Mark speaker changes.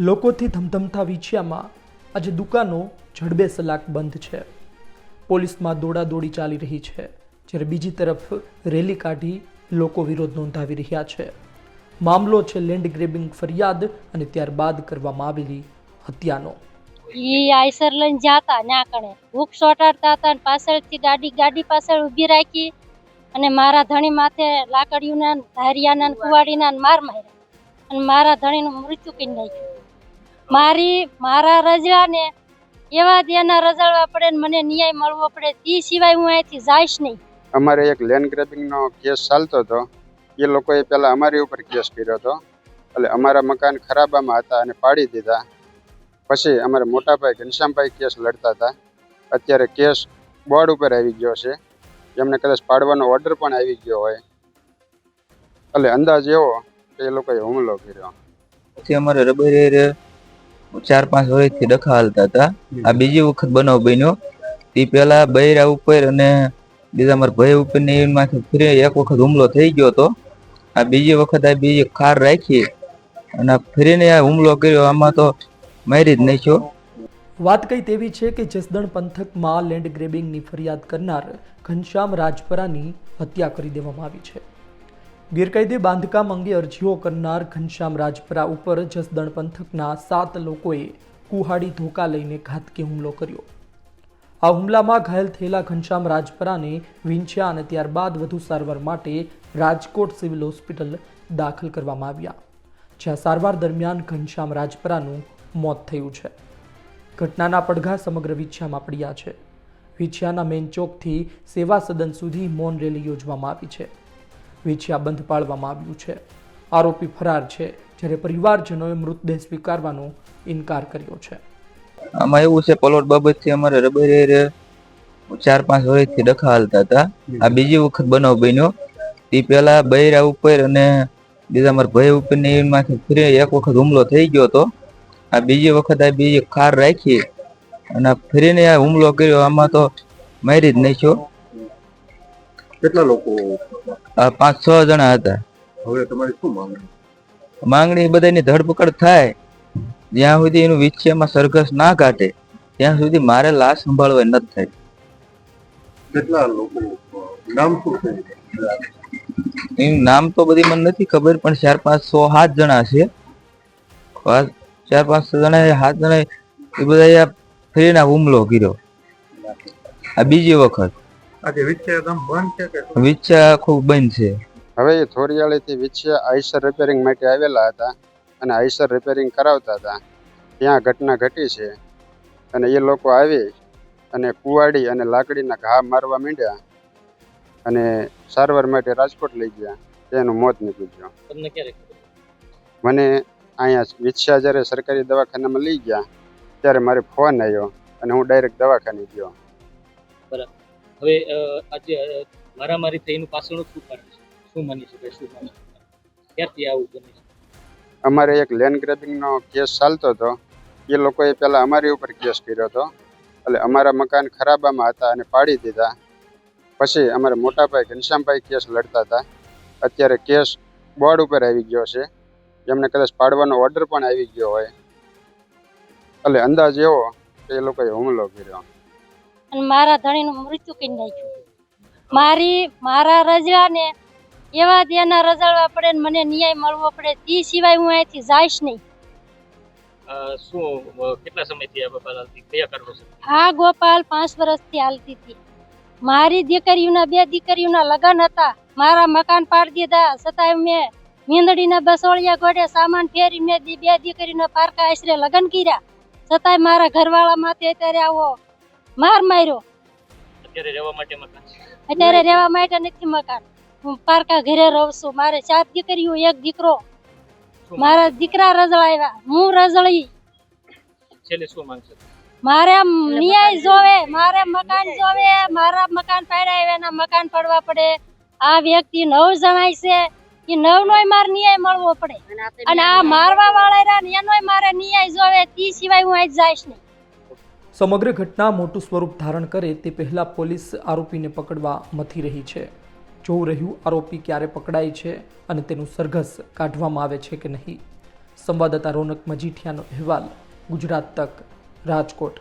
Speaker 1: લોકોથી ધમધમતા વિછિયામાં આજે દુકાનો જડબે સલાક બંધ છે. પોલીસમાં દોડાદોડી ચાલી રહી છે, જ્યારે બીજી તરફ રેલી કાઢી લોકો વિરોધ નોંધાવી રહ્યા છે. મામલો છે લેન્ડ ગ્રેબિંગ ફરિયાદ અને ત્યારબાદ કરવામાં આવેલી હત્યાનો.
Speaker 2: ઈ આઈસર લઈને જાતા ના કણે. ભૂખ સોટાડતા હતા અને પાછળથી ગાડી ગાડી પાછળ ઊભી રાખી અને મારા ધણી માથે લાકડીઓના ધારિયાના કુવાડીના માર માર્યા. અને મારા ધણીનું મૃત્યુ કરી નાખ્યું. મારી મારા રજાને એવા દેના રજાડવા પડે ને મને ન્યાય મળવો પડે તે સિવાય હું અહીંથી જઈશ નહીં.
Speaker 3: અમારે એક લેન્ડ ગ્રેબિંગનો કેસ ચાલતો હતો. એ લોકોએ પહેલાં અમારી ઉપર કેસ કર્યો હતો. એટલે અમારા મકાન ખરાબામાં હતા અને પાડી દીધા. પછી અમારે મોટાભાઈ ઘનશ્યામભાઈ કેસ લડતા હતા. અત્યારે કેસ બોર્ડ ઉપર આવી ગયો છે. એમને કદાચ પાડવાનો ઓર્ડર પણ આવી ગયો હોય. એટલે અંદાજ એવો કે એ લોકોએ હુમલો કર્યો.
Speaker 4: પછી અમારે રબરે ચાર પાંચ વર્ષથી ડખા હાલતા હતા આ બીજી વખત બનાવ બન્યો. તે પેલા બૈરા ઉપર અને બીજા મારા ભાઈ ઉપર ને એમાંથી ફરી. એક વખત હુમલો થઈ ગયો હતો. આ બીજી વખત આ બીજી કાર રાખી અને આ ફરીને આ હુમલો કર્યો. આમાં તો મારી જ નાખ્યો
Speaker 1: વાત કઈ તેવી છે કે જસદણ પંથકમાં લેન્ડ ગ્રેબિંગની ફરિયાદ કરનાર ઘનશ્યામ રાજપરાની હત્યા કરી દેવામાં આવી છે. ગેરકાયદે બાંધકામ અંગે અરજીઓ કરનાર ઘનશ્યામ રાજપરા ઉપર જસદણ પંથકના સાત લોકોએ કુહાડી ધોકા લઈને ઘાતકી હુમલો કર્યો. આ હુમલામાં ઘાયલ થયેલા ઘનશ્યામ રાજપરાને વિંછ્યા અને ત્યારબાદ વધુ સારવાર માટે રાજકોટ સિવિલ હોસ્પિટલ દાખલ કરવામાં આવ્યા, જ્યાં સારવાર દરમિયાન ઘનશ્યામ રાજપરાનું મોત થયું છે. ઘટનાના પડઘા સમગ્ર વિછ્યામાં પડ્યા છે. વિછ્યાના મેઇન ચોકથી સેવા સદન સુધી મૌન રેલી યોજવામાં આવી છે. વિછ્યા બંધ પાડવામાં આવ્યું છે. આરોપી ફરાર છે જ્યારે પરિવારજનોએ મૃતદેહ સ્વીકારવાનો ઇનકાર કર્યો છે.
Speaker 4: આમાં એવું છે પલોટ બાબતથી અમારે રબરે ચાર પાંચ વર્ષથી ડખા હાલતા હતા. આ બીજી વખત બનાવ બન્યો. તે પેલા બૈરા ઉપર અને બીજા મારા ભાઈ ઉપર ને એમાંથી ફરી એક વખત હુમલો થઈ ગયો હતો. આ બીજી વખત આ બીજી ખાર રાખી અને આ ફરીને આ હુમલો કર્યો. આમાં તો મારી જ નાખ્યો
Speaker 5: કેટલા લોકો
Speaker 4: પાંચ છ જણા હતા.
Speaker 5: હવે તમારી શું માંગણી?
Speaker 4: માંગણી બધાની ધરપકડ થાય જ્યાં સુધી એનું વિચ્છેમાં સરઘસ ના કાઢે ત્યાં સુધી મારે લાશ સંભાળવા નથી થાય.
Speaker 5: કેટલા લોકો નામ શું છે?
Speaker 4: એનું નામ તો બધી મને નથી ખબર પણ ચાર પાંચ સો સાત જણા છે. ચાર પાંચ જણા સાત જણા એ બધા ફ્રીના ફરીના હુમલો કર્યો. આ બીજી વખત.
Speaker 5: આજે વિચ્છેદમ બંધ છે કે
Speaker 4: વિચ્યા આખું બંધ છે.
Speaker 3: હવે એ થોરિયાળીથી વિચ્યા આઈસર રિપેરિંગ માટે આવેલા હતા અને આઈસર રિપેરિંગ કરાવતા હતા. ત્યાં ઘટના ઘટી છે અને એ લોકો આવી અને કુવાડી અને લાકડીના ઘા મારવા માંડ્યા અને સારવાર માટે રાજકોટ લઈ ગયા. તેનું મોત નીપજ્યું.
Speaker 6: તમને ક્યારે
Speaker 3: મને અહીંયા વિછિયા જ્યારે સરકારી દવાખાનામાં લઈ ગયા ત્યારે મારે ફોન આવ્યો અને હું ડાયરેક્ટ દવાખાને ગયો.
Speaker 6: હવે આજે મારામારી થઈનું પાછળનું શું કારણ છે? શું માની શકાય, શું માની શકાય? ક્યારથી આવું બને
Speaker 3: અમારે એક લેન્ડ ગ્રેબિંગનો કેસ ચાલતો હતો. એ લોકોએ પહેલાં અમારી ઉપર કેસ કર્યો હતો. એટલે અમારા મકાન ખરાબામાં હતા અને પાડી દીધા. પછી અમારે મોટાભાઈ ઘનશ્યામભાઈ કેસ લડતા હતા. અત્યારે કેસ બોર્ડ ઉપર આવી ગયો છે. એમને કદાચ પાડવાનો ઓર્ડર પણ આવી ગયો હોય. એટલે અંદાજ એવો કે એ લોકોએ હુમલો કર્યો.
Speaker 2: અને મારા ધણીનું મૃત્યુ કરી નાખ્યું. મારી મારા રજાને એવા દેના રજાડવા પડે ને મને ન્યાય મળવો પડે તે સિવાય હું અહીંથી જઈશ નહીં.
Speaker 6: શું કેટલા સમયથી આ બાબા હાલતી? કયા કારણો છે?
Speaker 2: હા ગોપાલ પાંચ વર્ષથી હાલતી હતી. મારી દીકરીઓના બે દીકરીઓના લગ્ન હતા. મારા મકાન પાડી દીધા. છતાંય મેં મીંદડીના બસોળિયા ગોડે સામાન ફેરી મેં દી- બે દીકરીના પારકા આશરે લગ્ન કર્યા. છતાંય મારા ઘરવાળા માથે અત્યારે આવો માર માર્યો.
Speaker 6: અત્યારે રહેવા માટે મકાન
Speaker 2: અત્યારે રહેવા માટે નથી મકાન. હું પારકા ઘરે રહું છું. મારે ચાર દીકરીઓ એક દીકરો. મારા દીકરા રજળાવ્યા હું રજળી.
Speaker 6: છેલ્લે શું માંગશે?
Speaker 2: મારે ન્યાય જોવે મારે મકાન જોવે મારા મકાન પાડ્યા એના મકાન પડવા પડે. આ વ્યક્તિ નવ જણાય છે. એ નવ નોય માર ન્યાય મળવો પડે. અને આ મારવા વાળા રહ્યા એનોય મારે ન્યાય જોવે. તે સિવાય હું આજ જઈશ નહીં.
Speaker 1: સમગ્ર ઘટના મોટું સ્વરૂપ ધારણ કરે તે પહેલાં પોલીસ આરોપીને પકડવા મથી રહી છે. જોવું રહ્યું, આરોપી ક્યારે પકડાય છે અને તેનું સરઘસ કાઢવામાં આવે છે કે નહીં? સંવાદદાતા રોનક મજીઠિયાનો અહેવાલ, ગુજરાત તક, રાજકોટ.